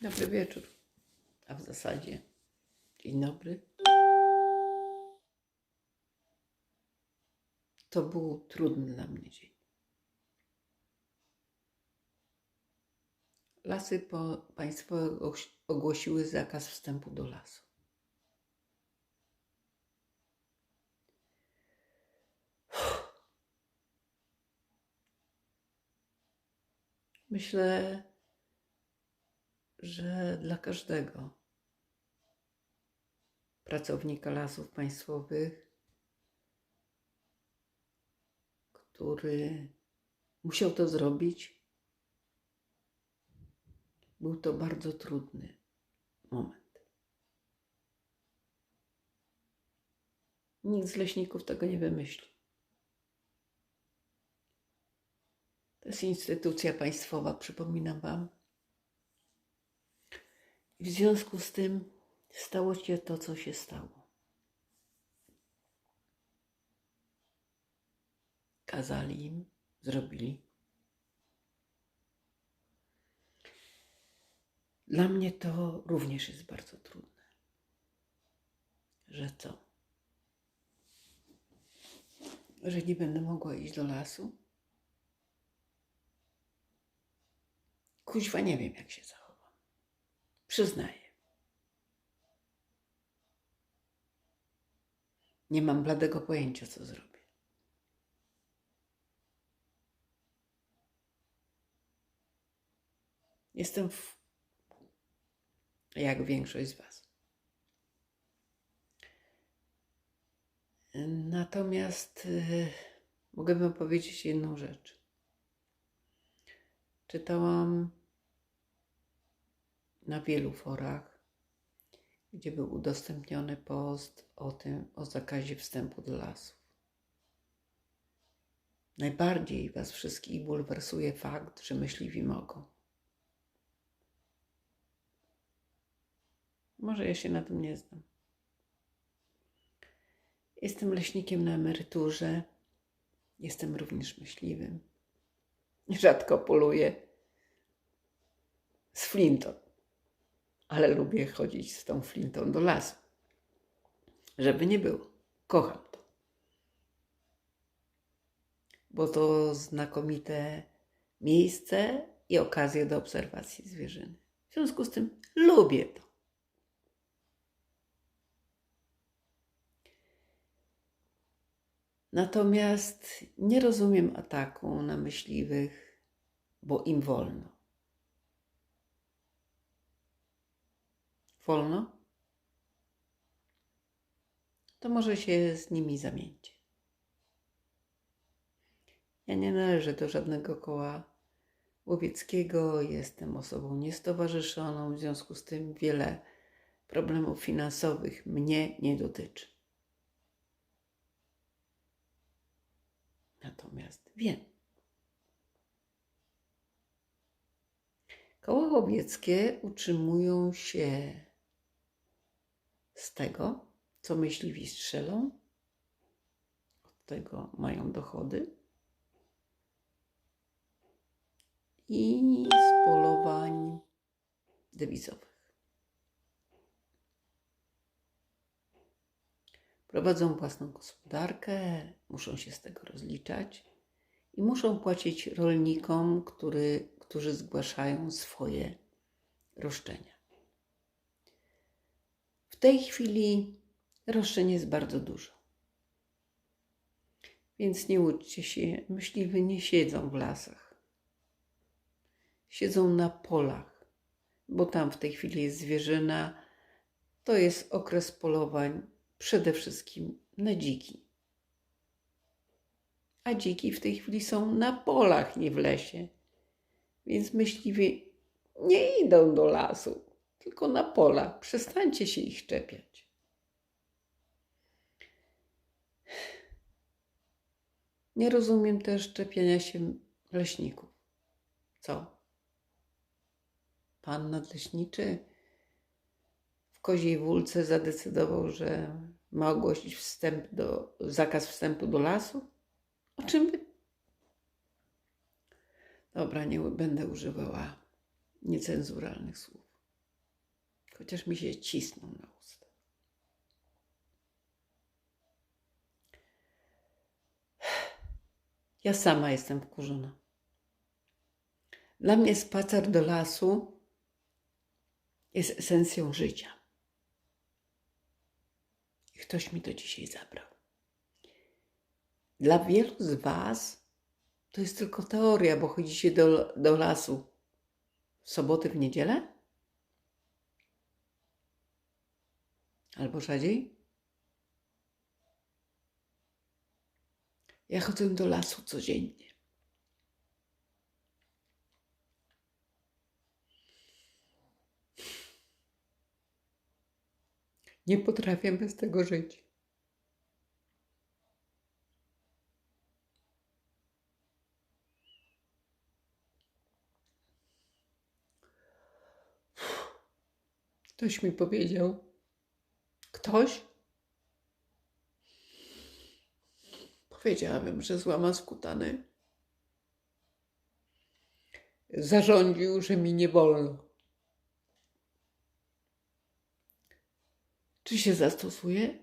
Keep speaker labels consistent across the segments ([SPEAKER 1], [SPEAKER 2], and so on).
[SPEAKER 1] Dobry wieczór. A w zasadzie dzień dobry. To był trudny dla mnie dzień. Lasy po, państwowe ogłosiły zakaz wstępu do lasu. Myślę, że dla każdego pracownika lasów państwowych, który musiał to zrobić, był to bardzo trudny moment. Nikt z leśników tego nie wymyśli. To jest instytucja państwowa, przypominam Wam. W związku z tym stało się to, co się stało. Kazali im, zrobili. Dla mnie to również jest bardzo trudne. Że co? Że nie będę mogła iść do lasu? Kuźwa nie wiem, jak się zachowam. Przyznaję. Nie mam bladego pojęcia, co zrobię. Jestem w... jak większość z Was. Natomiast y, mogę Wam powiedzieć jedną rzecz. Czytałam na wielu forach, gdzie był udostępniony post o tym, o zakazie wstępu do lasów. Najbardziej Was wszystkich bulwersuje fakt, że myśliwi mogą. Może ja się na tym nie znam. Jestem leśnikiem na emeryturze. Jestem również myśliwym. Rzadko poluję z flintą, ale lubię chodzić z tą flintą do lasu. Żeby nie było. Kocham to. Bo to znakomite miejsce i okazje do obserwacji zwierzyny. W związku z tym lubię to. Natomiast nie rozumiem ataku na myśliwych, bo im wolno. Wolno? To może się z nimi zamieńcie. Ja nie należę do żadnego koła łowieckiego, jestem osobą niestowarzyszoną, w związku z tym wiele problemów finansowych mnie nie dotyczy. Natomiast wiem. Koła łowieckie utrzymują się z tego, co myśliwi strzelą, od tego mają dochody i z polowań dewizowych. Prowadzą własną gospodarkę, muszą się z tego rozliczać i muszą płacić rolnikom, który, którzy zgłaszają swoje roszczenia. Tej chwili roszczeń jest bardzo dużo. Więc nie łudźcie się, myśliwi nie siedzą w lasach. Siedzą na polach, bo tam w tej chwili jest zwierzyna. To jest okres polowań przede wszystkim na dziki. A dziki w tej chwili są na polach, nie w lesie. Więc myśliwi nie idą do lasu, tylko na pola. Przestańcie się ich czepiać. Nie rozumiem też czepiania się leśników. Co? Pan nadleśniczy w Koziej Wólce zadecydował, że ma ogłosić wstęp do, zakaz wstępu do lasu? O czym by... Dobra, nie będę używała niecenzuralnych słów. Chociaż mi się cisną na usta. Ja sama jestem wkurzona. Dla mnie spacer do lasu jest esencją życia. I ktoś mi to dzisiaj zabrał. Dla wielu z Was to jest tylko teoria, bo chodzicie do, do lasu w soboty, w niedzielę? Albo rzadziej? Ja chodzę do lasu codziennie. Nie potrafię bez tego żyć. Ktoś mi powiedział. Ktoś? Powiedziałabym, że złama skutany. Zarządził, że mi nie wolno. Czy się zastosuje?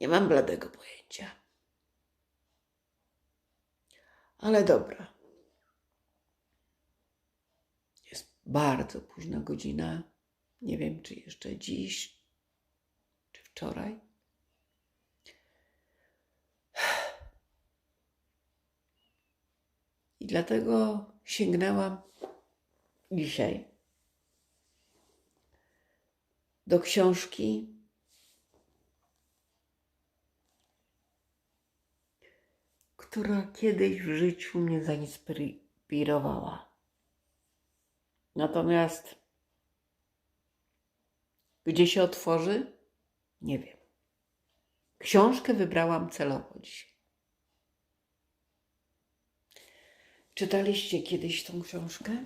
[SPEAKER 1] Nie mam bladego pojęcia. Ale dobra. Jest bardzo późna godzina. Nie wiem, czy jeszcze dziś, czy wczoraj. I dlatego sięgnęłam dzisiaj do książki która kiedyś w życiu mnie zainspirowała. Natomiast gdzie się otworzy? Nie wiem. Książkę wybrałam celowo dzisiaj. Czytaliście kiedyś tą książkę?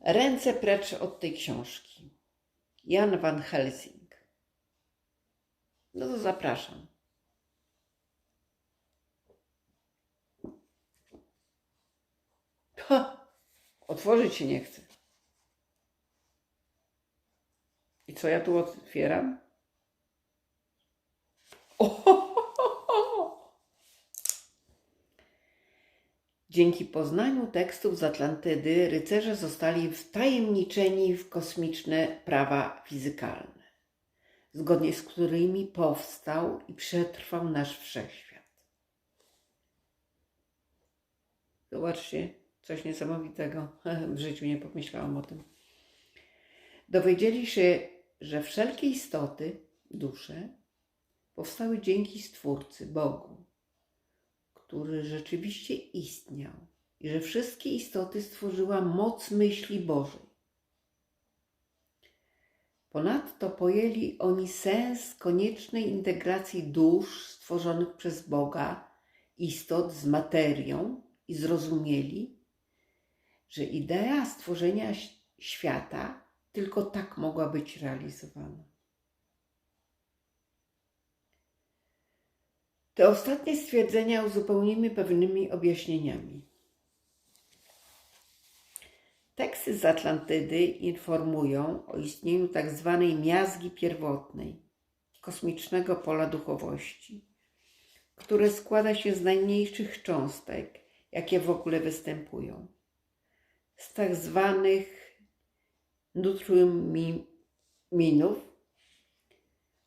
[SPEAKER 1] Ręce precz od tej książki. Jan van Helsing. No to zapraszam. Ha! Otworzyć się nie chcę. I co ja tu otwieram? O! Dzięki poznaniu tekstów z Atlantydy rycerze zostali wtajemniczeni w kosmiczne prawa fizykalne, zgodnie z którymi powstał i przetrwał nasz wszechświat. Zobaczcie, coś niesamowitego. W życiu nie pomyślałam o tym. Dowiedzieli się, że wszelkie istoty, dusze, powstały dzięki Stwórcy, Bogu, który rzeczywiście istniał i że wszystkie istoty stworzyła moc myśli Bożej. Ponadto pojęli oni sens koniecznej integracji dusz stworzonych przez Boga, istot z materią i zrozumieli, że idea stworzenia świata tylko tak mogła być realizowana. Te ostatnie stwierdzenia uzupełnimy pewnymi objaśnieniami. Teksty z Atlantydy informują o istnieniu tak zwanej miazgi pierwotnej, kosmicznego pola duchowości, które składa się z najmniejszych cząstek, jakie w ogóle występują, z tak zwanych nutriuminów,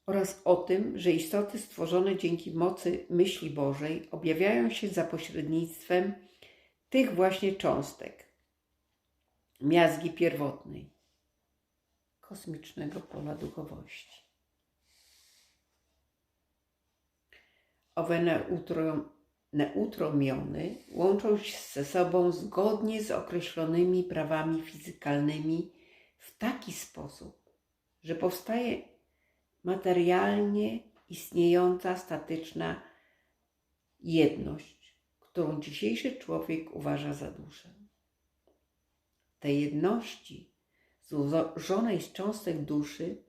[SPEAKER 1] oraz o tym, że istoty stworzone dzięki mocy myśli Bożej objawiają się za pośrednictwem tych właśnie cząstek, miazgi pierwotnej, kosmicznego pola duchowości. Owe neutro, neutromiony łączą się ze sobą zgodnie z określonymi prawami fizykalnymi w taki sposób, że powstaje materialnie istniejąca statyczna jedność, którą dzisiejszy człowiek uważa za duszę. Tej jedności, złożonej z cząstek duszy,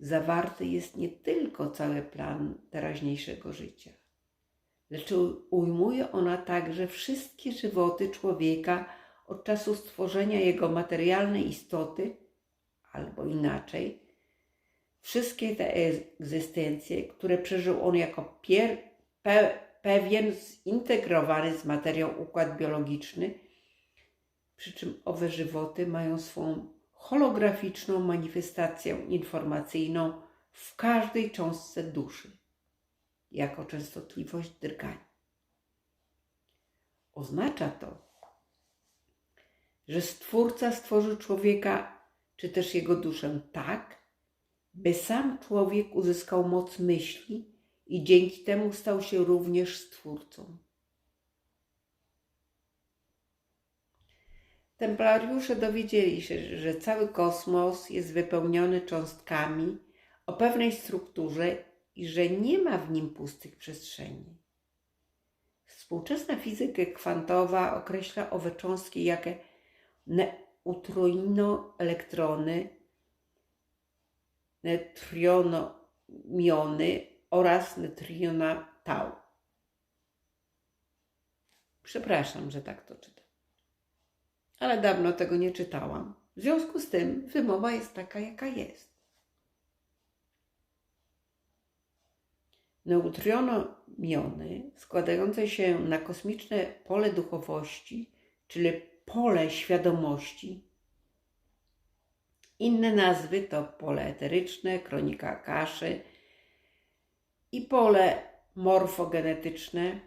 [SPEAKER 1] zawarty jest nie tylko cały plan teraźniejszego życia, lecz ujmuje ona także wszystkie żywoty człowieka od czasu stworzenia jego materialnej istoty, albo inaczej, wszystkie te egzystencje, które przeżył on jako pier, pe, pewien zintegrowany z materią układ biologiczny, przy czym owe żywoty mają swą holograficzną manifestację informacyjną w każdej cząstce duszy, jako częstotliwość drgania. Oznacza to, że Stwórca stworzył człowieka, czy też jego duszę tak, by sam człowiek uzyskał moc myśli i dzięki temu stał się również Stwórcą. Templariusze dowiedzieli się, że cały kosmos jest wypełniony cząstkami o pewnej strukturze i że nie ma w nim pustych przestrzeni. Współczesna fizyka kwantowa określa owe cząstki jako neutrino-elektrony, neutrino-miony oraz neutrina tau. Przepraszam, że tak to czytam. Ale dawno tego nie czytałam. W związku z tym wymowa jest taka, jaka jest. Neutrono-miony składające się na kosmiczne pole duchowości, czyli pole świadomości. Inne nazwy to pole eteryczne, kronika kaszy i pole morfogenetyczne.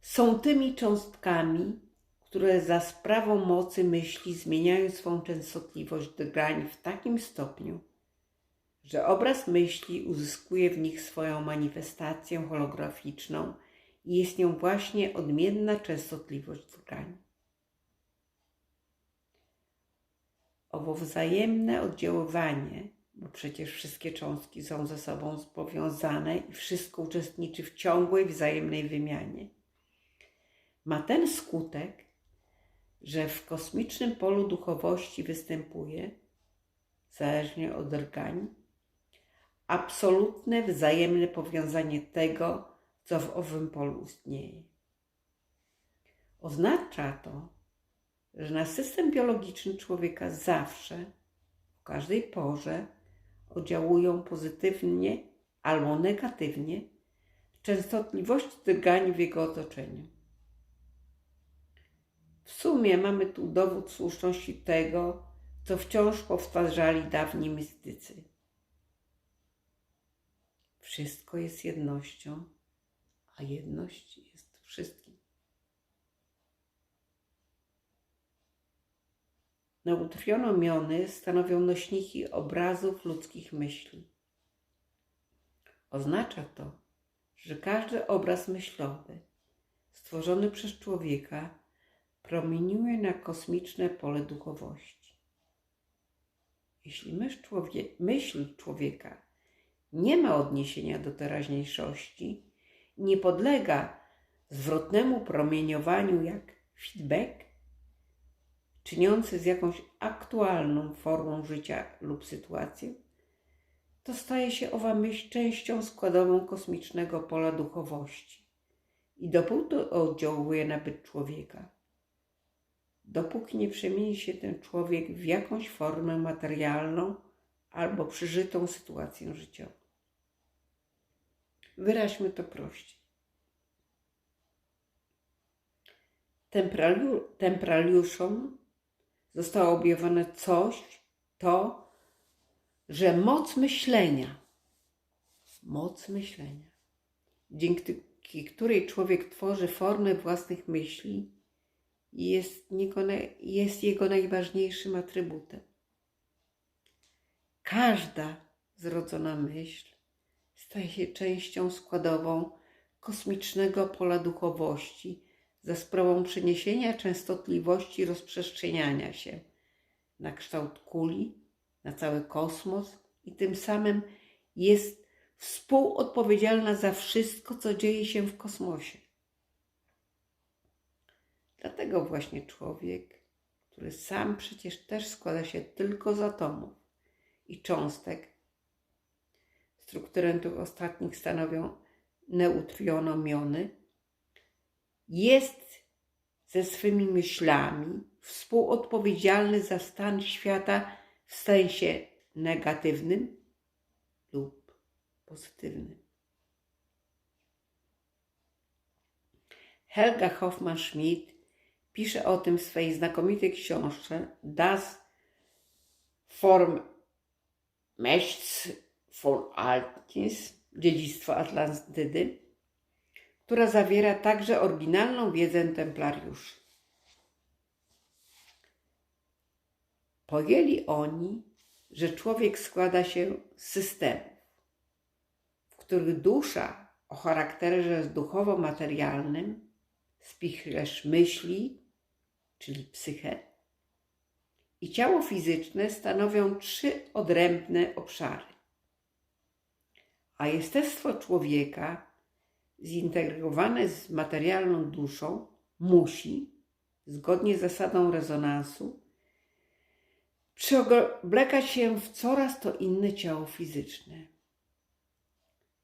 [SPEAKER 1] Są tymi cząstkami, które za sprawą mocy myśli zmieniają swą częstotliwość do w takim stopniu, że obraz myśli uzyskuje w nich swoją manifestację holograficzną i jest nią właśnie odmienna częstotliwość drgań. Owo wzajemne oddziaływanie, bo przecież wszystkie cząstki są ze sobą powiązane i wszystko uczestniczy w ciągłej wzajemnej wymianie, ma ten skutek, że w kosmicznym polu duchowości występuje, zależnie od rgań, absolutne wzajemne powiązanie tego, co w owym polu istnieje. Oznacza to, że na system biologiczny człowieka zawsze, w każdej porze oddziałują pozytywnie albo negatywnie częstotliwości drgań w jego otoczeniu. W sumie mamy tu dowód słuszności tego, co wciąż powtarzali dawni mistycy. Wszystko jest jednością, a jedność jest wszystkim. Neutrionomiony stanowią nośniki obrazów ludzkich myśli. Oznacza to, że każdy obraz myślowy stworzony przez człowieka promieniuje na kosmiczne pole duchowości. Jeśli myśl, myśl człowieka nie ma odniesienia do teraźniejszości, nie podlega zwrotnemu promieniowaniu jak feedback, czyniący z jakąś aktualną formą życia lub sytuacją, to staje się owa myśl częścią składową kosmicznego pola duchowości. I dopóty oddziałuje na byt człowieka. Dopóki nie przemieni się ten człowiek w jakąś formę materialną albo przeżytą sytuację życiową. Wyraźmy to prościej. Tempraliu, tempraliuszom zostało objawione coś, to, że moc myślenia, moc myślenia, dzięki której człowiek tworzy formę własnych myśli, jest, jest jego najważniejszym atrybutem. Każda zrodzona myśl staje się częścią składową kosmicznego pola duchowości za sprawą przeniesienia częstotliwości rozprzestrzeniania się na kształt kuli, na cały kosmos i tym samym jest współodpowiedzialna za wszystko, co dzieje się w kosmosie. Dlatego właśnie człowiek, który sam przecież też składa się tylko z atomów i cząstek. Strukturę tych ostatnich stanowią neutrionomiony. Jest ze swymi myślami współodpowiedzialny za stan świata w sensie negatywnym lub pozytywnym. Helga Hoffmann-Schmidt pisze o tym w swojej znakomitej książce Das Form Mächts von Atlantis, Dziedzictwo Atlantydy, która zawiera także oryginalną wiedzę templariuszy. Pojęli oni, że człowiek składa się z systemów, w których dusza o charakterze duchowo-materialnym, spichlerz myśli, czyli psychę, i ciało fizyczne stanowią trzy odrębne obszary. A jestestwo człowieka, zintegrowane z materialną duszą, musi, zgodnie z zasadą rezonansu, przeoblekać się w coraz to inne ciało fizyczne.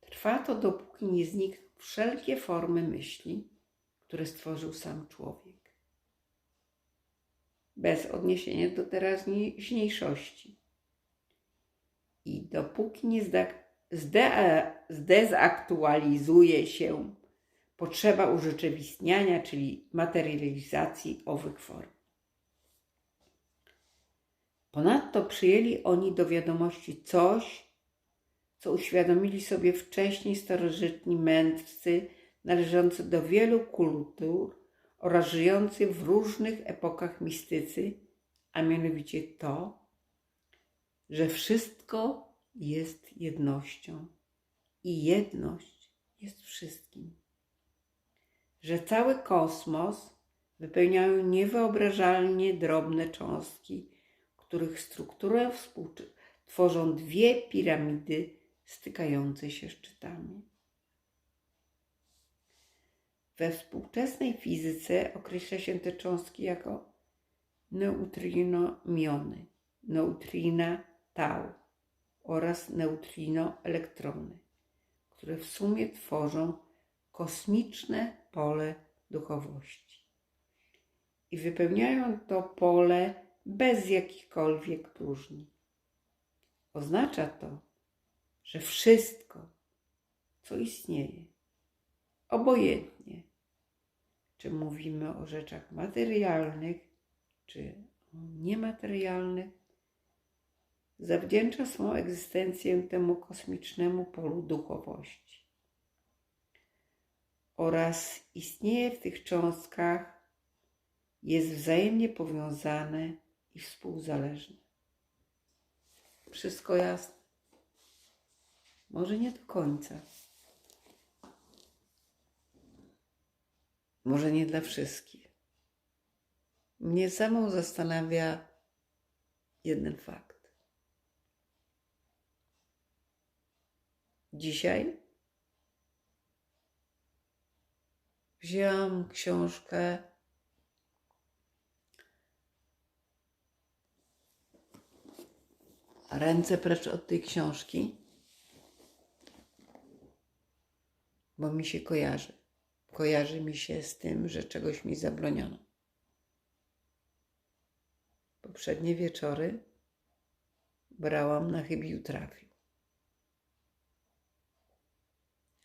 [SPEAKER 1] Trwa to, dopóki nie znikną wszelkie formy myśli, które stworzył sam człowiek. Bez odniesienia do teraźniejszości. I dopóki nie zdezaktualizuje się potrzeba urzeczywistniania, czyli materializacji owych form. Ponadto przyjęli oni do wiadomości coś, co uświadomili sobie wcześniej starożytni mędrcy należący do wielu kultur oraz żyjący w różnych epokach mistycy, a mianowicie to, że wszystko jest jednością i jedność jest wszystkim. Że cały kosmos wypełniają niewyobrażalnie drobne cząstki, których strukturę tworzą dwie piramidy stykające się szczytami. We współczesnej fizyce określa się te cząstki jako neutrino-miony, neutrina tau oraz neutrino-elektrony, które w sumie tworzą kosmiczne pole duchowości. I wypełniają to pole bez jakichkolwiek próżni. Oznacza to, że wszystko, co istnieje, obojętnie, czy mówimy o rzeczach materialnych, czy niematerialnych, zawdzięcza swą egzystencję temu kosmicznemu polu duchowości oraz istnieje w tych cząstkach, jest wzajemnie powiązane i współzależne. Wszystko jasne? Może nie do końca. Może nie dla wszystkich. Mnie samą zastanawia jeden fakt. Dzisiaj wzięłam książkę ręce precz od tej książki, bo mi się kojarzy. Kojarzy mi się z tym, że czegoś mi zabroniono. Poprzednie wieczory brałam na chybił trafił.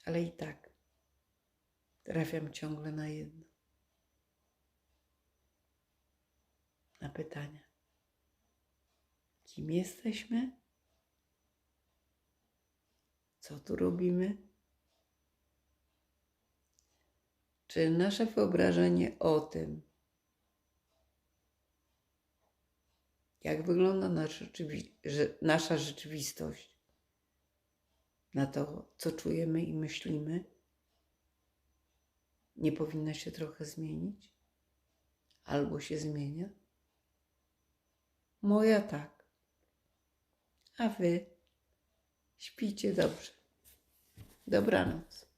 [SPEAKER 1] Ale i tak trafiam ciągle na jedno. Na pytania kim jesteśmy, co tu robimy. Czy nasze wyobrażenie o tym, jak wygląda nasza, nasza rzeczywistość, na to, co czujemy i myślimy, nie powinna się trochę zmienić? Albo się zmienia? Moja tak a wy śpicie dobrze. Dobranoc.